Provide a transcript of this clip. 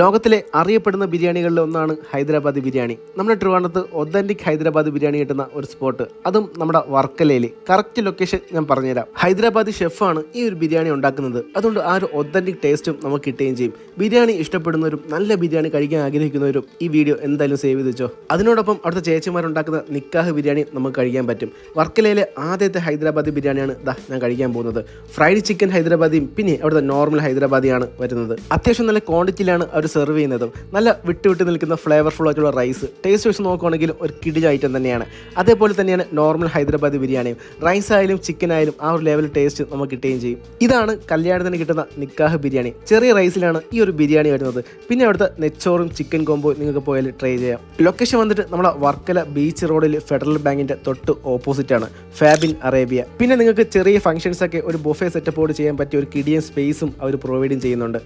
ലോകത്തിലെ അറിയപ്പെടുന്ന ബിരിയാണികളിൽ ഒന്നാണ് ഹൈദരാബാദ് ബിരിയാണി. നമ്മുടെ ട്രിവാണ്ടത്ത് ഒതന്റിക് ഹൈദരാബാദ് ബിരിയാണി കിട്ടുന്ന ഒരു സ്പോട്ട് അതും നമ്മുടെ വർക്കലയിൽ കറക്റ്റ് ലൊക്കേഷൻ ഞാൻ പറഞ്ഞുതരാം. ഹൈദരാബാദ് ഷെഫാണ് ഈ ഒരു ബിരിയാണി ഉണ്ടാക്കുന്നത്. അതുകൊണ്ട് ആ ഒരു ഒതന്റിക് ടേസ്റ്റും നമുക്ക് കിട്ടുകയും ചെയ്യും. ബിരിയാണി ഇഷ്ടപ്പെടുന്നവരും നല്ല ബിരിയാണി കഴിക്കാൻ ആഗ്രഹിക്കുന്നവരും ഈ വീഡിയോ എന്തായാലും സേവ് ചെയ്ത് വെച്ചോ. അതിനോടൊപ്പം അവിടുത്തെ ചേച്ചിമാരുണ്ടാക്കുന്ന നിക്കാഹ് ബിരിയാണി നമുക്ക് കഴിക്കാൻ പറ്റും. വർക്കലയിലെ ആദ്യത്തെ ഹൈദരാബാദ് ബിരിയാണിയാണ് ദാ ഞാൻ കഴിക്കാൻ പോകുന്നത്. ഫ്രൈഡ് ചിക്കൻ ഹൈദരാബാദിയും പിന്നെ അവിടുത്തെ നോർമൽ ഹൈദരാബാദിയാണ് വരുന്നത്. അത്യാവശ്യം നല്ല ക്വാണ്ടിറ്റിയിലാണ് അവർ സെർവ് ചെയ്യുന്നതും നല്ല വിട്ട് വിട്ട് നിൽക്കുന്ന ഫ്ലേവർഫുൾ ആയിട്ടുള്ള റൈസ് ടേസ്റ്റ് വെച്ച് നോക്കുകയാണെങ്കിൽ ഒരു കിടി ഐറ്റം തന്നെയാണ്. അതേപോലെ തന്നെയാണ് നോർമൽ ഹൈദരാബാദ് ബിരിയാണിയും. റൈസ് ആയാലും ചിക്കൻ ആയാലും ആ ഒരു ലെവൽ ടേസ്റ്റ് നമുക്ക് കിട്ടുകയും ചെയ്യും. ഇതാണ് കല്യാണത്തിന് കിട്ടുന്ന നിക്കാഹ് ബിരിയാണി. ചെറിയ റൈസിലാണ് ഈ ഒരു ബിരിയാണി വരുന്നത്. പിന്നെ അവിടുത്തെ നെച്ചോറും ചിക്കൻ കോംബോ നിങ്ങൾക്ക് പോയാൽ ട്രൈ ചെയ്യാം. ലൊക്കേഷൻ വന്നിട്ട് നമ്മുടെ വർക്കല ബീച്ച് റോഡിൽ ഫെഡറൽ ബാങ്കിന്റെ തൊട്ട് ഓപ്പോസിറ്റ് ആണ്. ഫാബിൻ അറേബ്യ പിന്നെ നിങ്ങൾക്ക് ചെറിയ ഫംഗ്ഷൻസ് ഒക്കെ ഒരു ബൊഫേ സെറ്റപ്പോട് ചെയ്യാൻ പറ്റിയ ഒരു കിടിയൻ സ്പേസും അവർ പ്രൊവൈഡും ചെയ്യുന്നുണ്ട്.